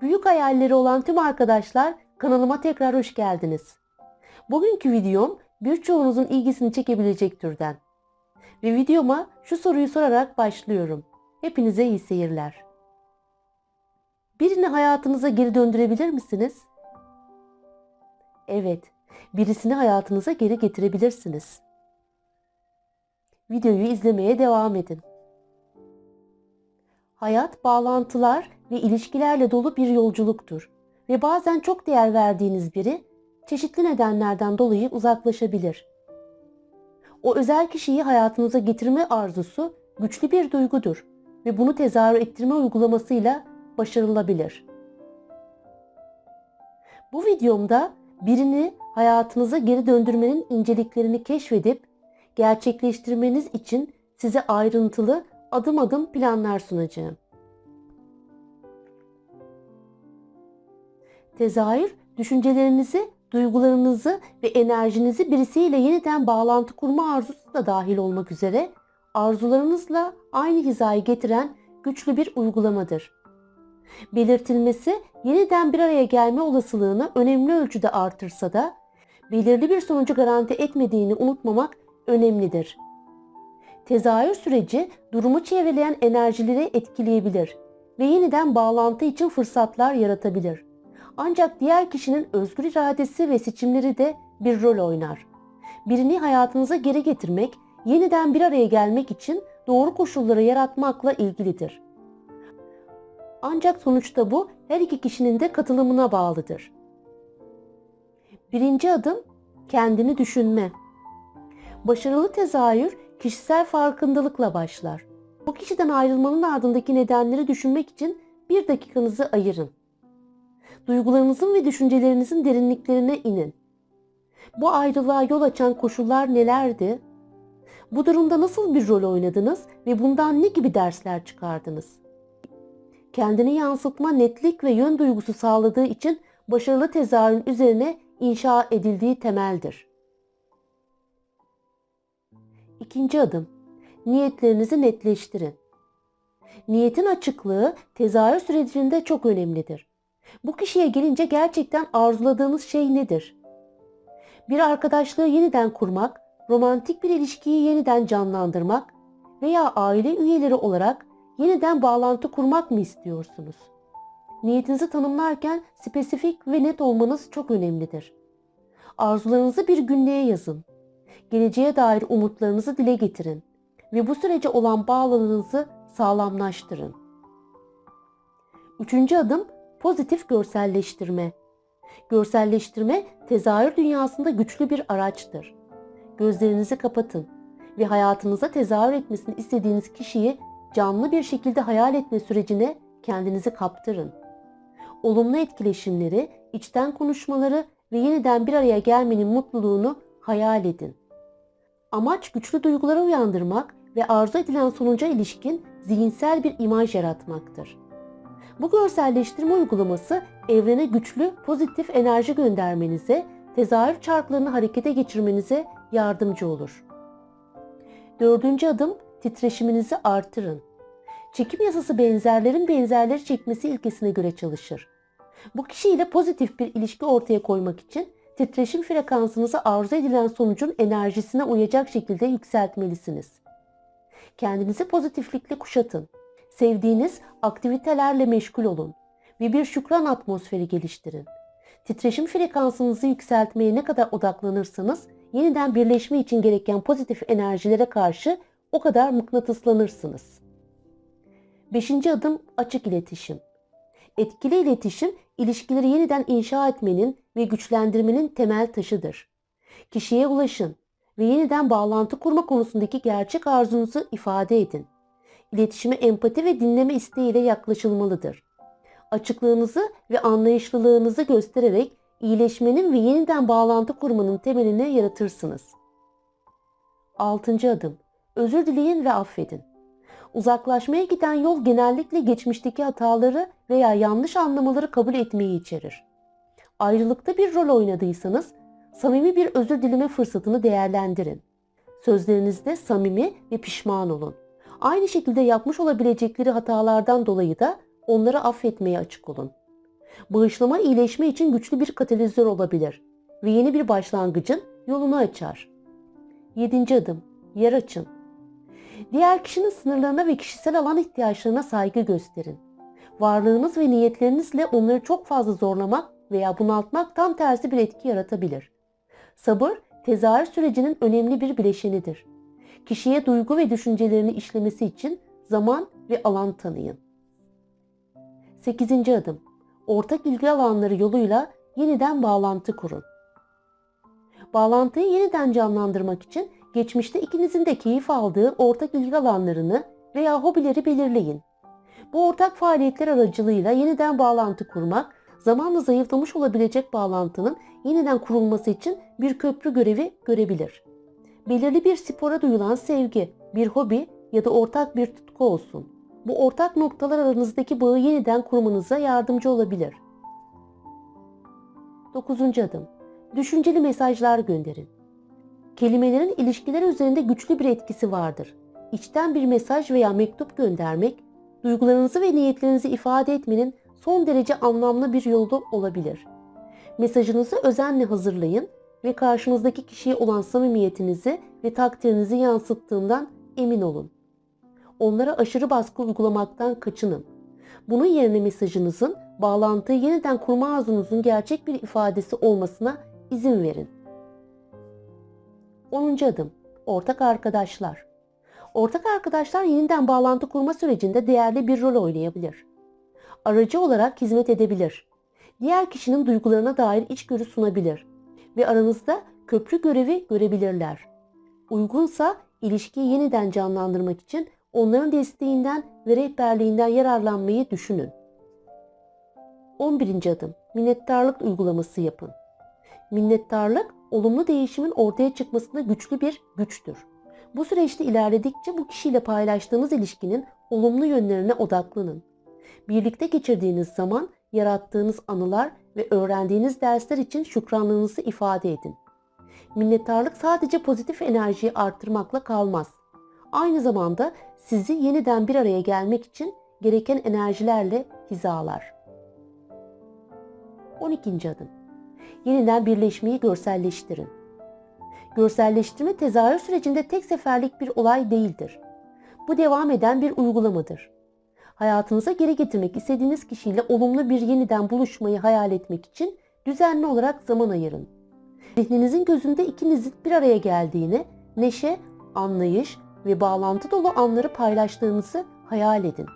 Büyük hayalleri olan tüm arkadaşlar kanalıma tekrar hoş geldiniz. Bugünkü videom birçoğunuzun ilgisini çekebilecek türden. Ve videoma şu soruyu sorarak başlıyorum. Hepinize iyi seyirler. Birini hayatınıza geri döndürebilir misiniz? Evet, birisini hayatınıza geri getirebilirsiniz. Videoyu izlemeye devam edin. Hayat bağlantılar ve ilişkilerle dolu bir yolculuktur ve bazen çok değer verdiğiniz biri çeşitli nedenlerden dolayı uzaklaşabilir. O özel kişiyi hayatınıza getirme arzusu güçlü bir duygudur ve bunu tezahür ettirme uygulamasıyla başarılabilir. Bu videomda birini hayatınıza geri döndürmenin inceliklerini keşfedip gerçekleştirmeniz için size ayrıntılı adım adım planlar sunacağım. Tezahür, düşüncelerinizi, duygularınızı ve enerjinizi birisiyle yeniden bağlantı kurma arzusu da dahil olmak üzere arzularınızla aynı hizaya getiren güçlü bir uygulamadır. Belirtilmesi yeniden bir araya gelme olasılığını önemli ölçüde artırsa da belirli bir sonucu garanti etmediğini unutmamak önemlidir. Tezahür süreci durumu çevreleyen enerjileri etkileyebilir ve yeniden bağlantı için fırsatlar yaratabilir. Ancak diğer kişinin özgür iradesi ve seçimleri de bir rol oynar. Birini hayatınıza geri getirmek, yeniden bir araya gelmek için doğru koşulları yaratmakla ilgilidir. Ancak sonuçta bu her iki kişinin de katılımına bağlıdır. Birinci adım kendini düşünme. Başarılı tezahür kişisel farkındalıkla başlar. Bu kişiden ayrılmanın ardındaki nedenleri düşünmek için bir dakikanızı ayırın. Duygularınızın ve düşüncelerinizin derinliklerine inin. Bu ayrılığa yol açan koşullar nelerdi? Bu durumda nasıl bir rol oynadınız ve bundan ne gibi dersler çıkardınız? Kendini yansıtma, netlik ve yön duygusu sağladığı için başarılı tezahürün üzerine inşa edildiği temeldir. İkinci adım. Niyetlerinizi netleştirin. Niyetin açıklığı tezahür sürecinde çok önemlidir. Bu kişiye gelince gerçekten arzuladığınız şey nedir? Bir arkadaşlığı yeniden kurmak, romantik bir ilişkiyi yeniden canlandırmak veya aile üyeleri olarak yeniden bağlantı kurmak mı istiyorsunuz? Niyetinizi tanımlarken spesifik ve net olmanız çok önemlidir. Arzularınızı bir günlüğe yazın. Geleceğe dair umutlarınızı dile getirin ve bu sürece olan bağlılığınızı sağlamlaştırın. Üçüncü adım pozitif görselleştirme. Görselleştirme tezahür dünyasında güçlü bir araçtır. Gözlerinizi kapatın ve hayatınıza tezahür etmesini istediğiniz kişiyi canlı bir şekilde hayal etme sürecine kendinizi kaptırın. Olumlu etkileşimleri, içten konuşmaları ve yeniden bir araya gelmenin mutluluğunu hayal edin. Amaç güçlü duyguları uyandırmak ve arzu edilen sonuca ilişkin zihinsel bir imaj yaratmaktır. Bu görselleştirme uygulaması evrene güçlü, pozitif enerji göndermenize, tezahür çarklarını harekete geçirmenize yardımcı olur. Dördüncü adım titreşiminizi artırın. Çekim yasası benzerlerin benzerleri çekmesi ilkesine göre çalışır. Bu kişiyle pozitif bir ilişki ortaya koymak için titreşim frekansınızı arzu edilen sonucun enerjisine uyacak şekilde yükseltmelisiniz. Kendinizi pozitiflikle kuşatın. Sevdiğiniz aktivitelerle meşgul olun ve bir şükran atmosferi geliştirin. Titreşim frekansınızı yükseltmeye ne kadar odaklanırsanız yeniden birleşme için gereken pozitif enerjilere karşı o kadar mıknatıslanırsınız. Beşinci adım açık iletişim. Etkili iletişim ilişkileri yeniden inşa etmenin ve güçlendirmenin temel taşıdır. Kişiye ulaşın ve yeniden bağlantı kurma konusundaki gerçek arzunuzu ifade edin. İletişime empati ve dinleme isteğiyle yaklaşılmalıdır. Açıklığınızı ve anlayışlılığınızı göstererek iyileşmenin ve yeniden bağlantı kurmanın temelini yaratırsınız. Altıncı adım. Özür dileyin ve affedin. Uzaklaşmaya giden yol genellikle geçmişteki hataları veya yanlış anlamaları kabul etmeyi içerir. Ayrılıkta bir rol oynadıysanız samimi bir özür dileme fırsatını değerlendirin. Sözlerinizde samimi ve pişman olun. Aynı şekilde yapmış olabilecekleri hatalardan dolayı da onları affetmeye açık olun. Bağışlama iyileşme için güçlü bir katalizör olabilir ve yeni bir başlangıcın yolunu açar. 7. adım. Yer açın. Diğer kişinin sınırlarına ve kişisel alan ihtiyaçlarına saygı gösterin. Varlığınız ve niyetlerinizle onları çok fazla zorlamak veya bunaltmak tam tersi bir etki yaratabilir. Sabır, tezahür sürecinin önemli bir bileşenidir. Kişiye duygu ve düşüncelerini işlemesi için zaman ve alan tanıyın. 8. adım. Ortak ilgi alanları yoluyla yeniden bağlantı kurun. Bağlantıyı yeniden canlandırmak için geçmişte ikinizin de keyif aldığı ortak ilgi alanlarını veya hobileri belirleyin. Bu ortak faaliyetler aracılığıyla yeniden bağlantı kurmak, zamanla zayıflamış olabilecek bağlantının yeniden kurulması için bir köprü görevi görebilir. Belirli bir spora duyulan sevgi, bir hobi ya da ortak bir tutku olsun. Bu ortak noktalar aranızdaki bağı yeniden kurmanıza yardımcı olabilir. 9. adım. Düşünceli mesajlar gönderin. Kelimelerin ilişkiler üzerinde güçlü bir etkisi vardır. İçten bir mesaj veya mektup göndermek, duygularınızı ve niyetlerinizi ifade etmenin son derece anlamlı bir yolu olabilir. Mesajınızı özenle hazırlayın ve karşınızdaki kişiye olan samimiyetinizi ve takdirinizi yansıttığından emin olun. Onlara aşırı baskı uygulamaktan kaçının. Bunun yerine mesajınızın bağlantıyı yeniden kurma arzunuzun gerçek bir ifadesi olmasına izin verin. 10. adım. Ortak arkadaşlar. Ortak arkadaşlar yeniden bağlantı kurma sürecinde değerli bir rol oynayabilir. Aracı olarak hizmet edebilir. Diğer kişinin duygularına dair içgörü sunabilir ve aranızda köprü görevi görebilirler. Uygunsa ilişkiyi yeniden canlandırmak için onların desteğinden ve rehberliğinden yararlanmayı düşünün. 11. adım. Minnettarlık uygulaması yapın. Minnettarlık, olumlu değişimin ortaya çıkmasında güçlü bir güçtür. Bu süreçte ilerledikçe bu kişiyle paylaştığınız ilişkinin olumlu yönlerine odaklanın. Birlikte geçirdiğiniz zaman, yarattığınız anılar ve öğrendiğiniz dersler için şükranlığınızı ifade edin. Minnettarlık sadece pozitif enerjiyi arttırmakla kalmaz. Aynı zamanda sizi yeniden bir araya gelmek için gereken enerjilerle hizalar. 12. adım. Yeniden birleşmeyi görselleştirin. Görselleştirme tezahür sürecinde tek seferlik bir olay değildir. Bu devam eden bir uygulamadır. Hayatınıza geri getirmek istediğiniz kişiyle olumlu bir yeniden buluşmayı hayal etmek için düzenli olarak zaman ayırın. Zihninizin gözünde ikinizin bir araya geldiğini, neşe, anlayış ve bağlantı dolu anları paylaştığınızı hayal edin.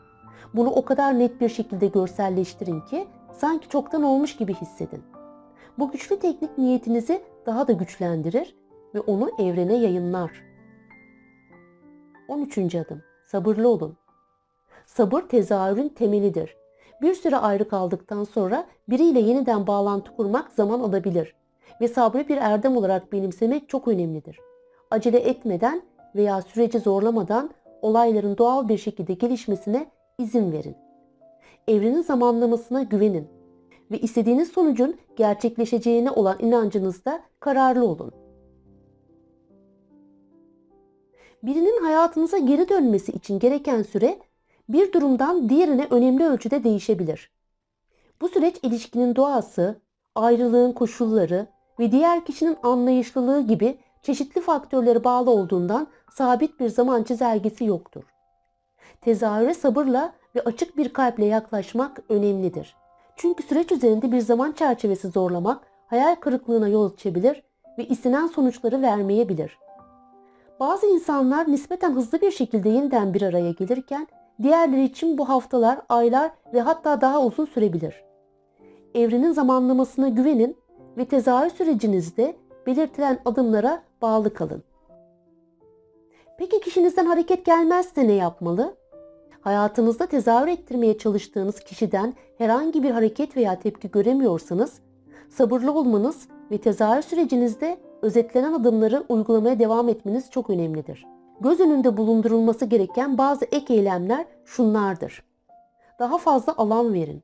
Bunu o kadar net bir şekilde görselleştirin ki sanki çoktan olmuş gibi hissedin. Bu güçlü teknik niyetinizi daha da güçlendirir ve onu evrene yayınlar. 13. adım. Sabırlı olun. Sabır tezahürün temelidir. Bir süre ayrı kaldıktan sonra biriyle yeniden bağlantı kurmak zaman alabilir ve sabrı bir erdem olarak benimsemek çok önemlidir. Acele etmeden veya süreci zorlamadan olayların doğal bir şekilde gelişmesine izin verin. Evrenin zamanlamasına güvenin ve istediğiniz sonucun gerçekleşeceğine olan inancınızda kararlı olun. Birinin hayatınıza geri dönmesi için gereken süre bir durumdan diğerine önemli ölçüde değişebilir. Bu süreç ilişkinin doğası, ayrılığın koşulları ve diğer kişinin anlayışlılığı gibi çeşitli faktörlere bağlı olduğundan sabit bir zaman çizelgesi yoktur. Tezahüre sabırla ve açık bir kalple yaklaşmak önemlidir. Çünkü süreç üzerinde bir zaman çerçevesi zorlamak hayal kırıklığına yol açabilir ve istenen sonuçları vermeyebilir. Bazı insanlar nispeten hızlı bir şekilde yeniden bir araya gelirken diğerleri için bu haftalar, aylar ve hatta daha uzun sürebilir. Evrenin zamanlamasına güvenin ve tezahür sürecinizde belirtilen adımlara bağlı kalın. Peki kişinizden hareket gelmezse ne yapmalı? Hayatınızda tezahür ettirmeye çalıştığınız kişiden herhangi bir hareket veya tepki göremiyorsanız, sabırlı olmanız ve tezahür sürecinizde özetlenen adımları uygulamaya devam etmeniz çok önemlidir. Göz önünde bulundurulması gereken bazı ek eylemler şunlardır. Daha fazla alan verin.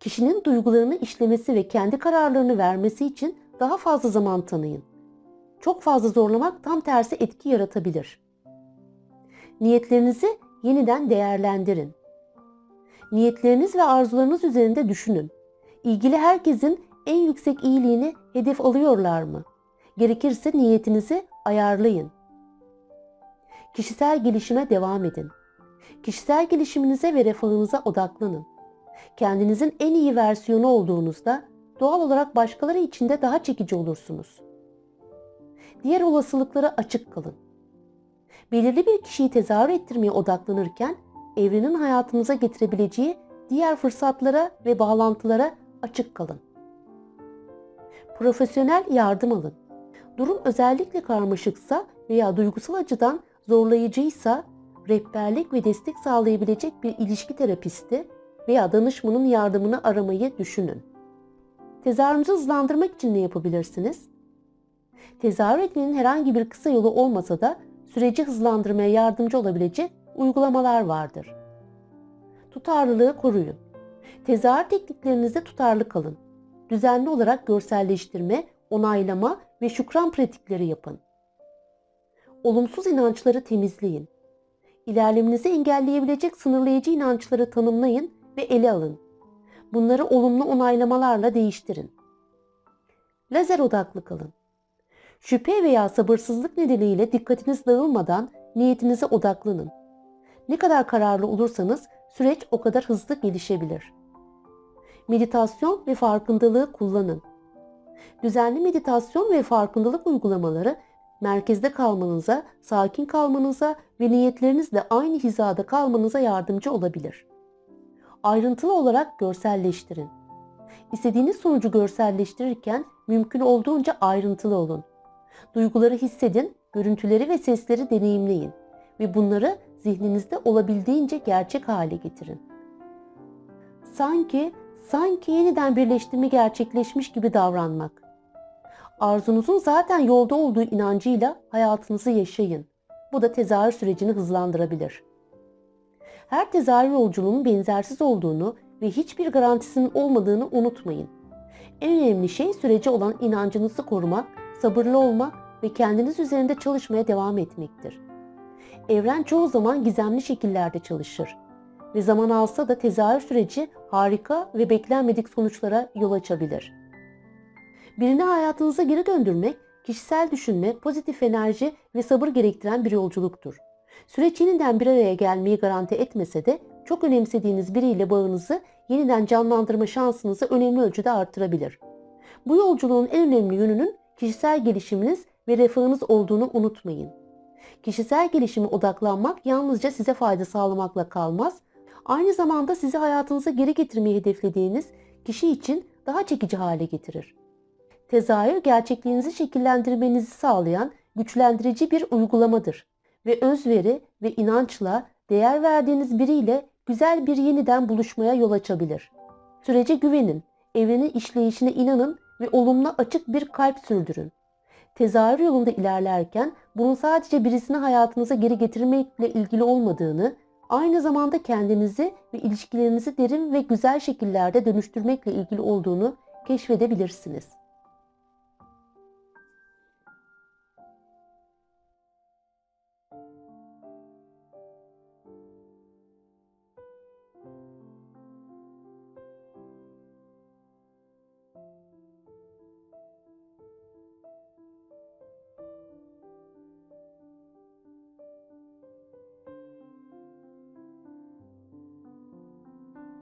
Kişinin duygularını işlemesi ve kendi kararlarını vermesi için daha fazla zaman tanıyın. Çok fazla zorlamak tam tersi etki yaratabilir. Niyetlerinizi yeniden değerlendirin. Niyetleriniz ve arzularınız üzerinde düşünün. İlgili herkesin en yüksek iyiliğini hedef alıyorlar mı? Gerekirse niyetinizi ayarlayın. Kişisel gelişime devam edin. Kişisel gelişiminize ve refahınıza odaklanın. Kendinizin en iyi versiyonu olduğunuzda doğal olarak başkaları için de daha çekici olursunuz. Diğer olasılıklara açık kalın. Belirli bir kişiyi tezahür ettirmeye odaklanırken evrenin hayatınıza getirebileceği diğer fırsatlara ve bağlantılara açık kalın. Profesyonel yardım alın. Durum özellikle karmaşıksa veya duygusal açıdan zorlayıcıysa rehberlik ve destek sağlayabilecek bir ilişki terapisti veya danışmanın yardımını aramayı düşünün. Tezahürünüzü hızlandırmak için ne yapabilirsiniz? Tezahür etmenin herhangi bir kısa yolu olmasa da süreci hızlandırmaya yardımcı olabilecek uygulamalar vardır. Tutarlılığı koruyun. Tezahür tekniklerinizde tutarlı kalın. Düzenli olarak görselleştirme, onaylama ve şükran pratikleri yapın. Olumsuz inançları temizleyin. İlerlemenizi engelleyebilecek sınırlayıcı inançları tanımlayın ve ele alın. Bunları olumlu onaylamalarla değiştirin. Lazer odaklı kalın. Şüphe veya sabırsızlık nedeniyle dikkatiniz dağılmadan niyetinize odaklanın. Ne kadar kararlı olursanız süreç o kadar hızlı gelişebilir. Meditasyon ve farkındalığı kullanın. Düzenli meditasyon ve farkındalık uygulamaları merkezde kalmanıza, sakin kalmanıza ve niyetlerinizle aynı hizada kalmanıza yardımcı olabilir. Ayrıntılı olarak görselleştirin. İstediğiniz sonucu görselleştirirken mümkün olduğunca ayrıntılı olun. Duyguları hissedin, görüntüleri ve sesleri deneyimleyin ve bunları zihninizde olabildiğince gerçek hale getirin. Sanki, sanki yeniden birleştirme gerçekleşmiş gibi davranmak. Arzunuzun zaten yolda olduğu inancıyla hayatınızı yaşayın. Bu da tezahür sürecini hızlandırabilir. Her tezahür yolculuğunun benzersiz olduğunu ve hiçbir garantisinin olmadığını unutmayın. En önemli şey sürece olan inancınızı korumak, sabırlı olmak ve kendiniz üzerinde çalışmaya devam etmektir. Evren çoğu zaman gizemli şekillerde çalışır ve zaman alsa da tezahür süreci harika ve beklenmedik sonuçlara yol açabilir. Birini hayatınıza geri döndürmek, kişisel düşünme, pozitif enerji ve sabır gerektiren bir yolculuktur. Süreç yeniden bir araya gelmeyi garanti etmese de çok önemsediğiniz biriyle bağınızı yeniden canlandırma şansınızı önemli ölçüde artırabilir. Bu yolculuğun en önemli yönünün kişisel gelişiminiz ve refahınız olduğunu unutmayın. Kişisel gelişime odaklanmak yalnızca size fayda sağlamakla kalmaz, aynı zamanda sizi hayatınıza geri getirmeyi hedeflediğiniz kişi için daha çekici hale getirir. Tezahür gerçekliğinizi şekillendirmenizi sağlayan güçlendirici bir uygulamadır ve özveri ve inançla değer verdiğiniz biriyle güzel bir yeniden buluşmaya yol açabilir. Sürece güvenin, evrenin işleyişine inanın ve olumlu açık bir kalp sürdürün. Tezahür yolunda ilerlerken bunun sadece birisini hayatınıza geri getirmekle ilgili olmadığını, aynı zamanda kendinizi ve ilişkilerinizi derin ve güzel şekillerde dönüştürmekle ilgili olduğunu keşfedebilirsiniz.